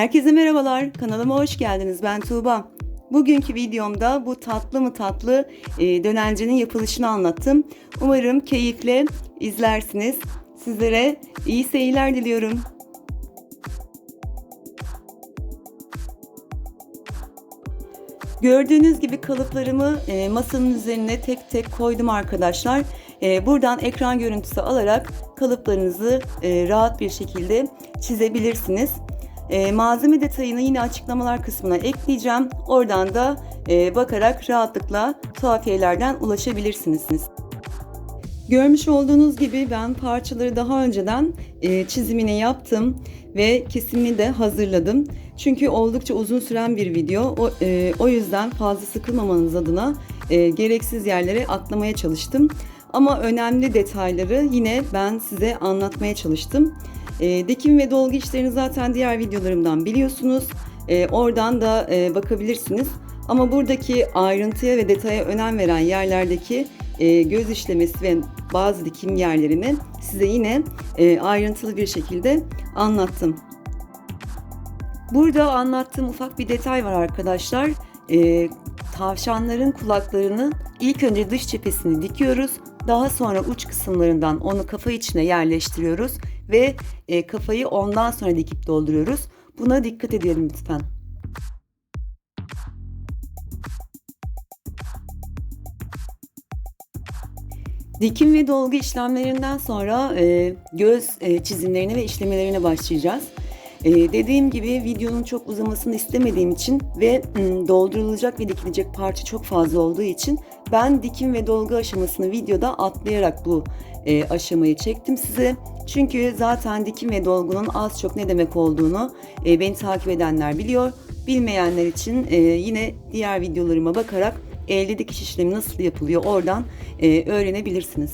Herkese merhabalar, kanalıma hoş geldiniz. Ben Tuğba. Bugünkü videomda bu tatlı mı tatlı e, dönencenin yapılışını anlattım. Umarım keyifle izlersiniz. Sizlere iyi seyirler diliyorum. Gördüğünüz gibi kalıplarımı e, masanın üzerine tek tek koydum arkadaşlar. E, buradan ekran görüntüsü alarak kalıplarınızı e, rahat bir şekilde çizebilirsiniz. E, malzeme detayını yine açıklamalar kısmına ekleyeceğim. Oradan da e, bakarak rahatlıkla tuhafiyelerden ulaşabilirsiniz. Görmüş olduğunuz gibi ben parçaları daha önceden e, çizimini yaptım ve kesimini de hazırladım. Çünkü oldukça uzun süren bir video. O, e, o yüzden fazla sıkılmamanız adına e, gereksiz yerlere atlamaya çalıştım. Ama önemli detayları yine ben size anlatmaya çalıştım. E, dikim ve dolgu işlerini zaten diğer videolarımdan biliyorsunuz. E, oradan da e, bakabilirsiniz. Ama buradaki ayrıntıya ve detaya önem veren yerlerdeki e, göz işlemesi ve bazı dikim yerlerini size yine e, ayrıntılı bir şekilde anlattım. Burada anlattığım ufak bir detay var arkadaşlar. E, tavşanların kulaklarını ilk önce dış cephesini dikiyoruz. Daha sonra uç kısımlarından onu kafa içine yerleştiriyoruz ve e, kafayı ondan sonra dikip dolduruyoruz. Buna dikkat edelim lütfen. Dikim ve dolgu işlemlerinden sonra e, göz e, çizimlerine ve işlemelerine başlayacağız. E, dediğim gibi videonun çok uzamasını istemediğim için ve doldurulacak ve dikilecek parça çok fazla olduğu için ben dikim ve dolgu aşamasını videoda atlayarak bu e, aşamayı çektim size. Çünkü zaten dikim ve dolgunun az çok ne demek olduğunu e, beni takip edenler biliyor. Bilmeyenler için e, yine diğer videolarıma bakarak elde dikiş işlemi nasıl yapılıyor oradan e, öğrenebilirsiniz.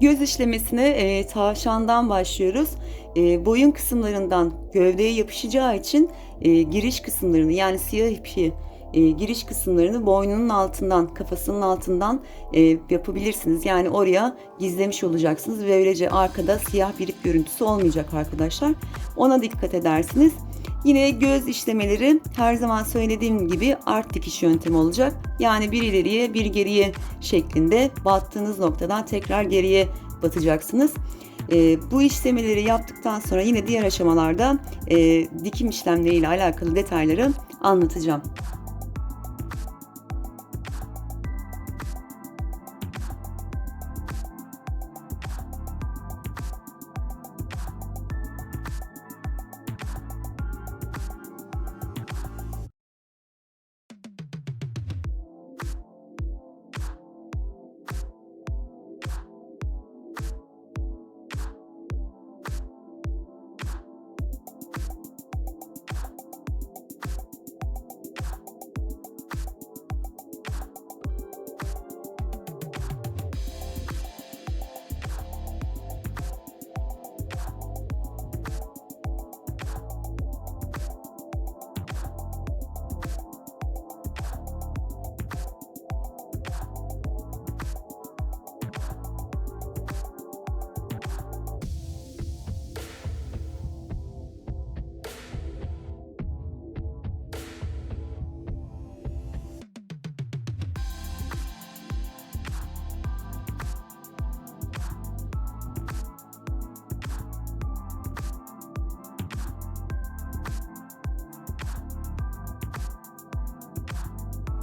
Göz işlemesine e, tavşandan başlıyoruz. E, boyun kısımlarından gövdeye yapışacağı için e, giriş kısımlarını yani siyah ipi e, giriş kısımlarını boynunun altından, kafasının altından e, yapabilirsiniz. Yani oraya gizlemiş olacaksınız ve böylece arkada siyah bir ip görüntüsü olmayacak arkadaşlar. Ona dikkat edersiniz. Yine göz işlemeleri her zaman söylediğim gibi art dikiş yöntemi olacak. Yani bir ileriye bir geriye şeklinde battığınız noktadan tekrar geriye batacaksınız. E, bu işlemeleri yaptıktan sonra yine diğer aşamalarda e, dikim işlemleriyle alakalı detayları anlatacağım.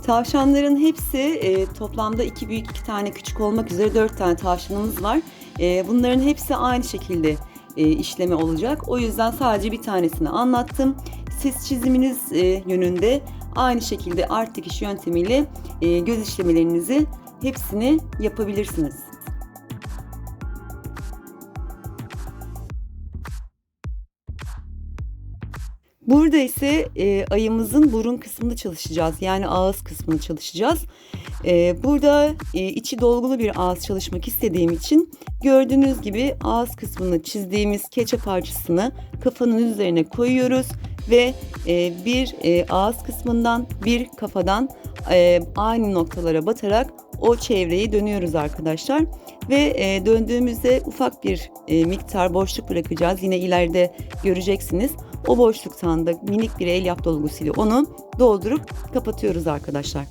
Tavşanların hepsi e, toplamda iki büyük iki tane küçük olmak üzere dört tane tavşanımız var. E, bunların hepsi aynı şekilde e, işleme olacak. O yüzden sadece bir tanesini anlattım. Siz çiziminiz e, yönünde aynı şekilde art dikiş yöntemiyle e, göz işlemelerinizi hepsini yapabilirsiniz. Burada ise e, ayımızın burun kısmını çalışacağız. Yani ağız kısmını çalışacağız. E, burada e, içi dolgulu bir ağız çalışmak istediğim için gördüğünüz gibi ağız kısmını çizdiğimiz keçe parçasını kafanın üzerine koyuyoruz ve e, bir e, ağız kısmından bir kafadan e, aynı noktalara batarak o çevreyi dönüyoruz arkadaşlar. Ve e, döndüğümüzde ufak bir e, miktar boşluk bırakacağız. Yine ileride göreceksiniz. O boşluktan da minik bir el yap dolgusuyla onu doldurup kapatıyoruz arkadaşlar.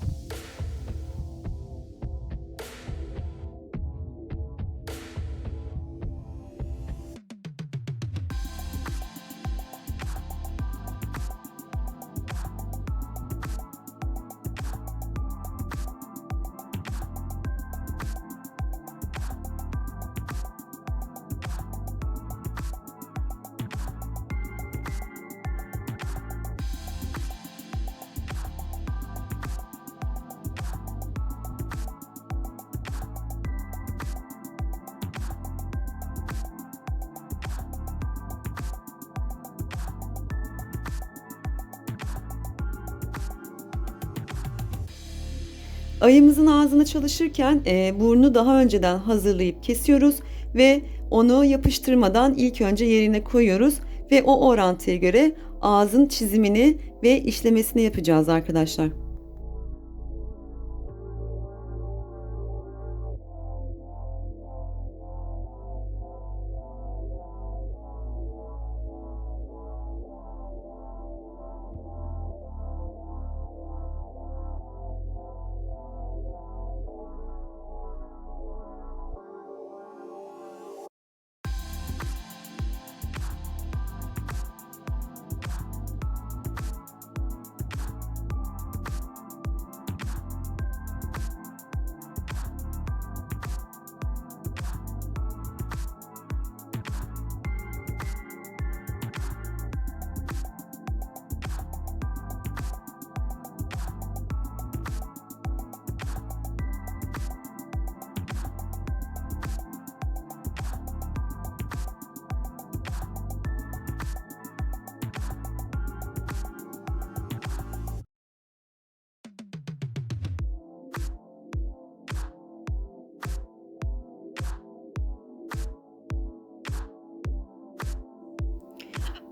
Ayımızın ağzını çalışırken e, burnu daha önceden hazırlayıp kesiyoruz ve onu yapıştırmadan ilk önce yerine koyuyoruz ve o orantıya göre ağzın çizimini ve işlemesini yapacağız arkadaşlar.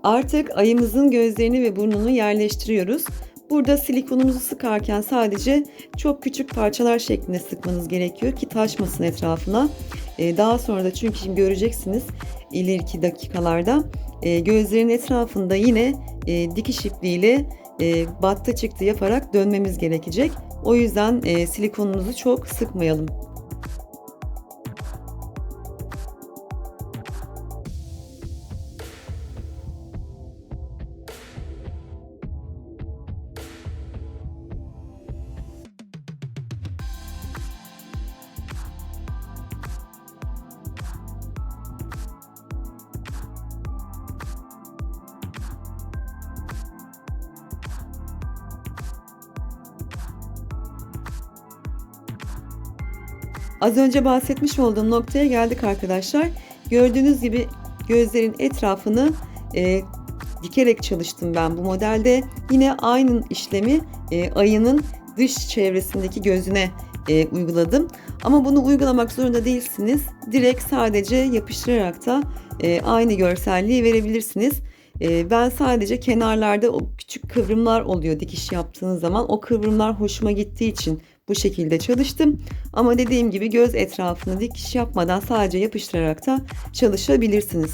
Artık ayımızın gözlerini ve burnunu yerleştiriyoruz. Burada silikonumuzu sıkarken sadece çok küçük parçalar şeklinde sıkmanız gerekiyor ki taşmasın etrafına. Ee, daha sonra da çünkü şimdi göreceksiniz ileriki dakikalarda e, gözlerin etrafında yine e, dikiş ipliğiyle e, battı çıktı yaparak dönmemiz gerekecek. O yüzden e, silikonumuzu çok sıkmayalım. Az önce bahsetmiş olduğum noktaya geldik arkadaşlar. Gördüğünüz gibi gözlerin etrafını e, dikerek çalıştım ben bu modelde. Yine aynı işlemi e, ayının dış çevresindeki gözüne e, uyguladım. Ama bunu uygulamak zorunda değilsiniz. Direkt sadece yapıştırarak da e, aynı görselliği verebilirsiniz. E, ben sadece kenarlarda o küçük kıvrımlar oluyor dikiş yaptığınız zaman. O kıvrımlar hoşuma gittiği için bu şekilde çalıştım. Ama dediğim gibi göz etrafını dikiş yapmadan sadece yapıştırarak da çalışabilirsiniz.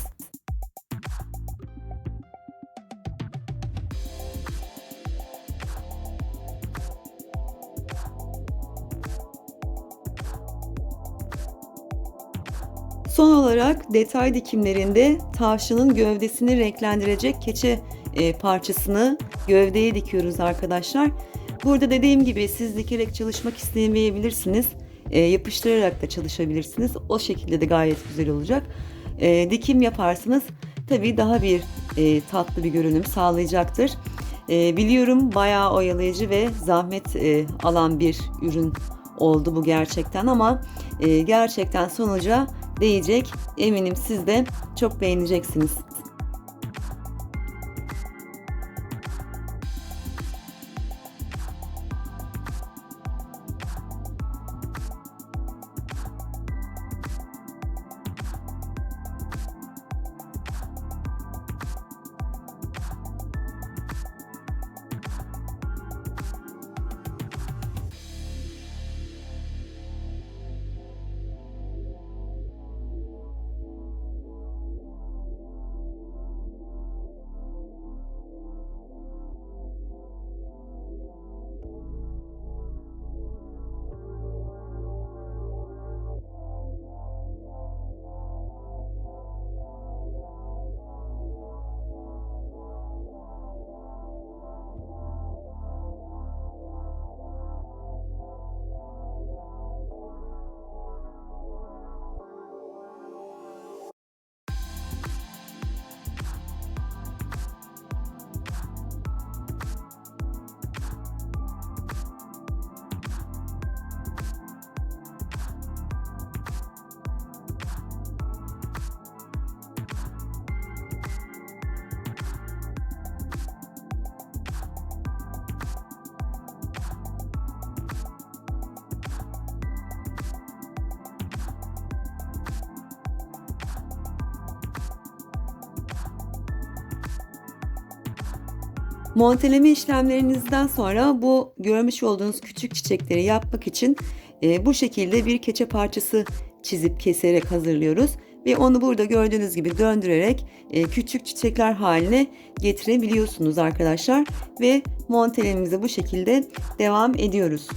Son olarak detay dikimlerinde tavşanın gövdesini renklendirecek keçe e, parçasını gövdeye dikiyoruz arkadaşlar. Burada dediğim gibi siz dikerek çalışmak istemeyebilirsiniz. E, yapıştırarak da çalışabilirsiniz. O şekilde de gayet güzel olacak. E, dikim yaparsanız tabii daha bir e, tatlı bir görünüm sağlayacaktır. E, biliyorum bayağı oyalayıcı ve zahmet e, alan bir ürün oldu bu gerçekten ama e, gerçekten sonuca değecek. Eminim siz de çok beğeneceksiniz. Monteleme işlemlerinizden sonra bu görmüş olduğunuz küçük çiçekleri yapmak için e, bu şekilde bir keçe parçası çizip keserek hazırlıyoruz. Ve onu burada gördüğünüz gibi döndürerek e, küçük çiçekler haline getirebiliyorsunuz arkadaşlar. Ve montelememize bu şekilde devam ediyoruz.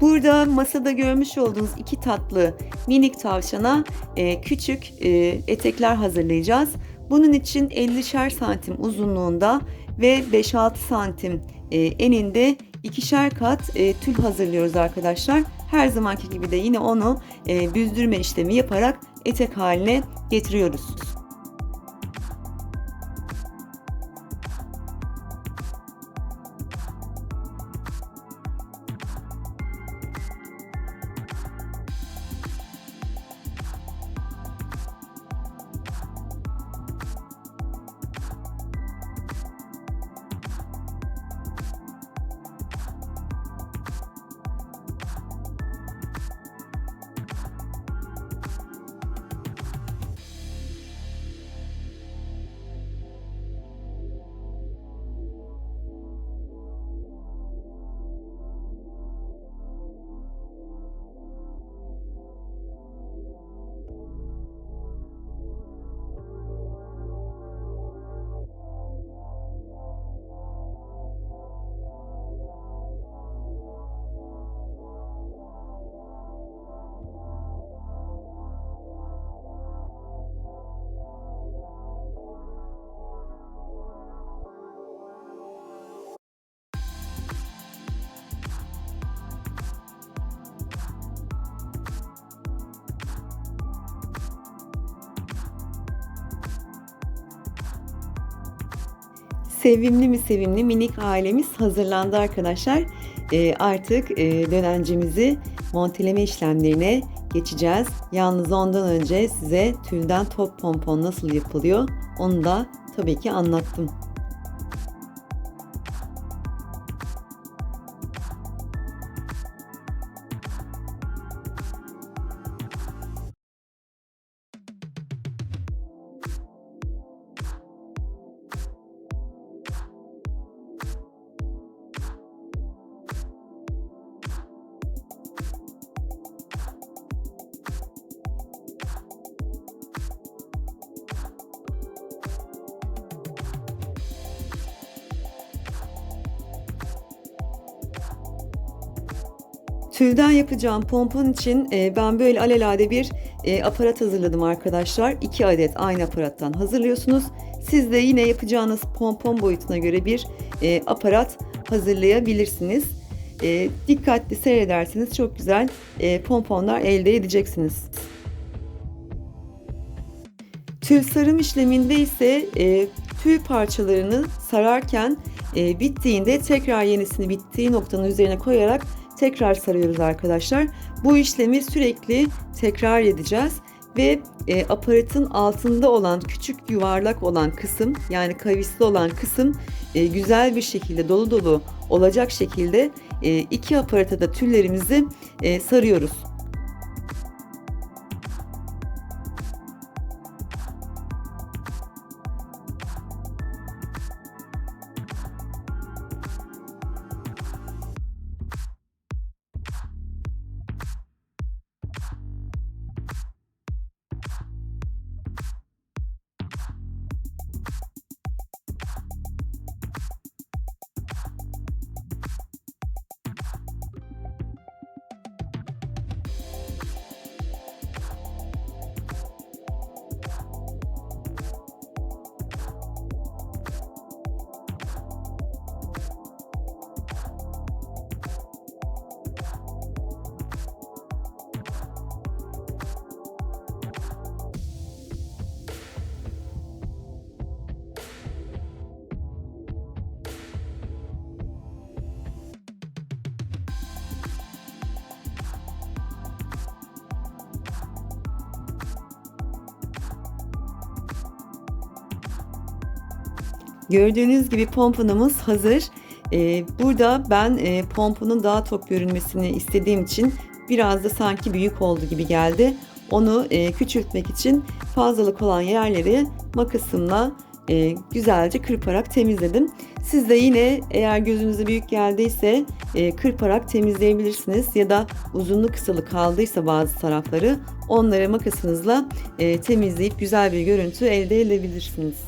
Burada masada görmüş olduğunuz iki tatlı minik tavşana e, küçük e, etekler hazırlayacağız. Bunun için 50'şer santim uzunluğunda ve 5-6 santim e, eninde ikişer kat e, tül hazırlıyoruz arkadaşlar. Her zamanki gibi de yine onu e, büzdürme işlemi yaparak etek haline getiriyoruz. Sevimli mi sevimli minik ailemiz hazırlandı arkadaşlar. Ee, artık e, dönencimizi monteleme işlemlerine geçeceğiz. Yalnız ondan önce size tülden top pompon nasıl yapılıyor onu da tabii ki anlattım. Tülden yapacağım pompon için e, ben böyle alelade bir e, aparat hazırladım arkadaşlar. 2 adet aynı aparattan hazırlıyorsunuz. Siz de yine yapacağınız pompon boyutuna göre bir e, aparat hazırlayabilirsiniz. E, dikkatli seyrederseniz çok güzel e, pomponlar elde edeceksiniz. Tül sarım işleminde ise e, tüy parçalarını sararken e, bittiğinde tekrar yenisini bittiği noktanın üzerine koyarak tekrar sarıyoruz arkadaşlar. Bu işlemi sürekli tekrar edeceğiz ve e, aparatın altında olan küçük yuvarlak olan kısım yani kavisli olan kısım e, güzel bir şekilde dolu dolu olacak şekilde e, iki aparata da tüllerimizi e, sarıyoruz. Gördüğünüz gibi pomponumuz hazır. Ee, burada ben e, pomponun daha top görünmesini istediğim için biraz da sanki büyük oldu gibi geldi. Onu e, küçültmek için fazlalık olan yerleri makasımla e, güzelce kırparak temizledim. Siz de yine eğer gözünüze büyük geldiyse kırparak temizleyebilirsiniz ya da uzunlu kısalı kaldıysa bazı tarafları onları makasınızla temizleyip güzel bir görüntü elde edebilirsiniz.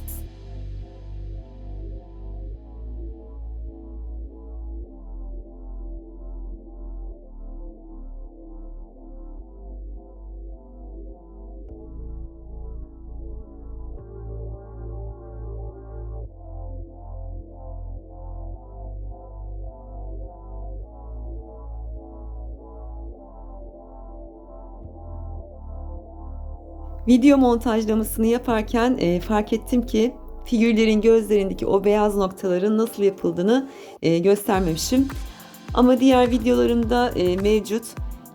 Video montajlamasını yaparken e, fark ettim ki figürlerin gözlerindeki o beyaz noktaların nasıl yapıldığını e, göstermemişim. Ama diğer videolarımda e, mevcut.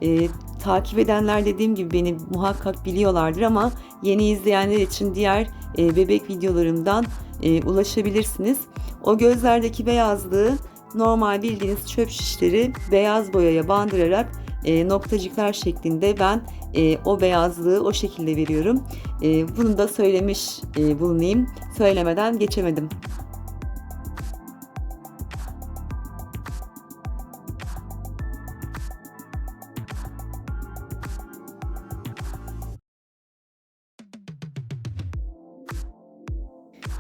E, takip edenler dediğim gibi beni muhakkak biliyorlardır ama yeni izleyenler için diğer e, bebek videolarımdan e, ulaşabilirsiniz. O gözlerdeki beyazlığı normal bildiğiniz çöp şişleri beyaz boyaya bandırarak e, noktacıklar şeklinde ben e, o beyazlığı o şekilde veriyorum. E, bunu da söylemiş e, bulunayım. Söylemeden geçemedim.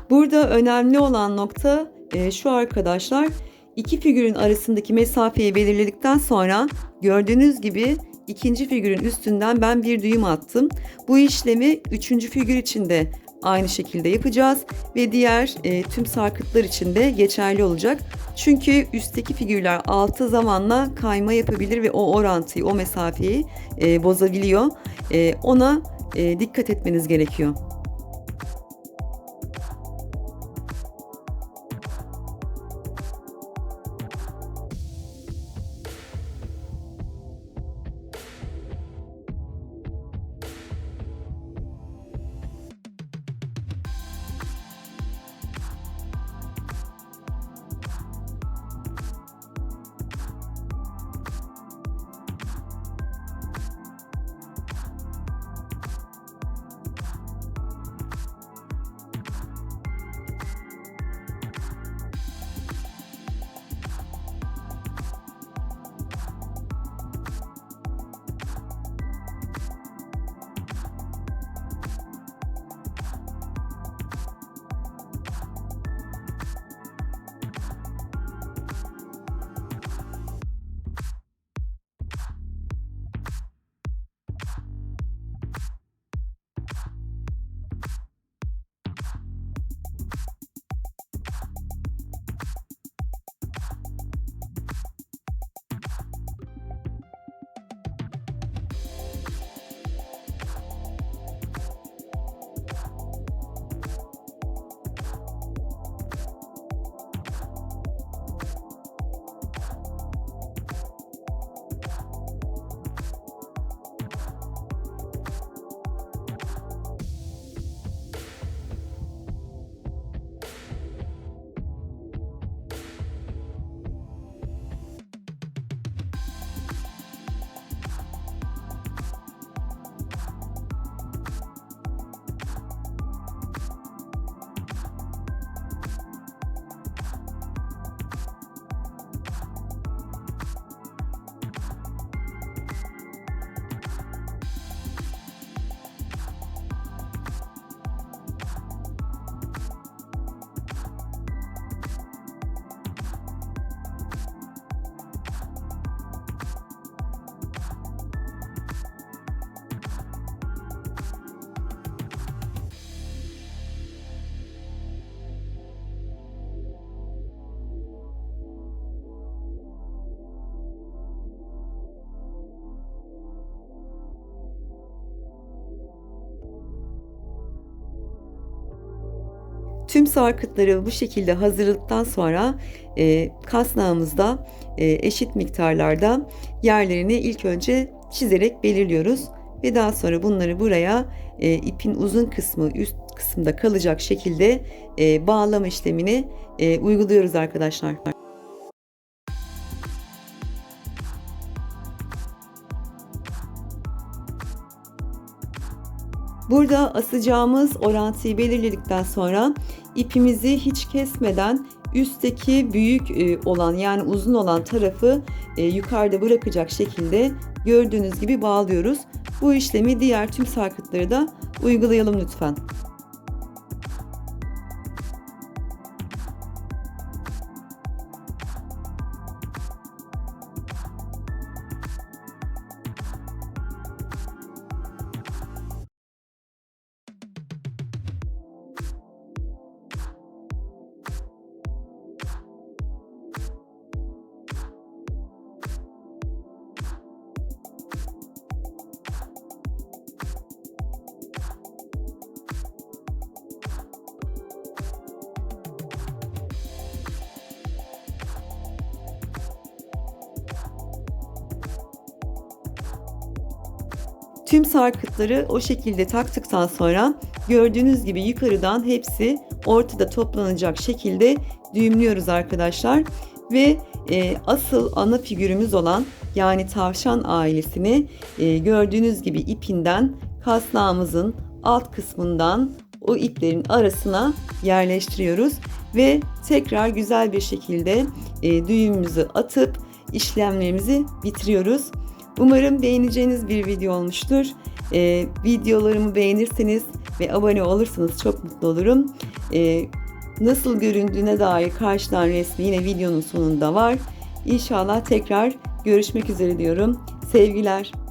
Burada önemli olan nokta e, şu arkadaşlar. İki figürün arasındaki mesafeyi belirledikten sonra gördüğünüz gibi ikinci figürün üstünden ben bir düğüm attım. Bu işlemi üçüncü figür için de aynı şekilde yapacağız ve diğer e, tüm sarkıtlar için de geçerli olacak. Çünkü üstteki figürler altı zamanla kayma yapabilir ve o orantıyı, o mesafeyi e, bozabiliyor. E, ona e, dikkat etmeniz gerekiyor. Tüm sarkıtları bu şekilde hazırladıktan sonra e, kasnağımızda e, eşit miktarlarda yerlerini ilk önce çizerek belirliyoruz ve daha sonra bunları buraya e, ipin uzun kısmı üst kısımda kalacak şekilde e, bağlama işlemini e, uyguluyoruz arkadaşlar. Burada asacağımız orantıyı belirledikten sonra ipimizi hiç kesmeden üstteki büyük e, olan yani uzun olan tarafı e, yukarıda bırakacak şekilde gördüğünüz gibi bağlıyoruz. Bu işlemi diğer tüm sarkıtları da uygulayalım lütfen. Tüm sarkıtları o şekilde taktıktan sonra gördüğünüz gibi yukarıdan hepsi ortada toplanacak şekilde düğümlüyoruz arkadaşlar. Ve e, asıl ana figürümüz olan yani tavşan ailesini e, gördüğünüz gibi ipinden kasnağımızın alt kısmından o iplerin arasına yerleştiriyoruz ve tekrar güzel bir şekilde e, düğümümüzü atıp işlemlerimizi bitiriyoruz. Umarım beğeneceğiniz bir video olmuştur. Ee, videolarımı beğenirseniz ve abone olursanız çok mutlu olurum. Ee, nasıl göründüğüne dair karşıdan resmi yine videonun sonunda var. İnşallah tekrar görüşmek üzere diyorum. Sevgiler.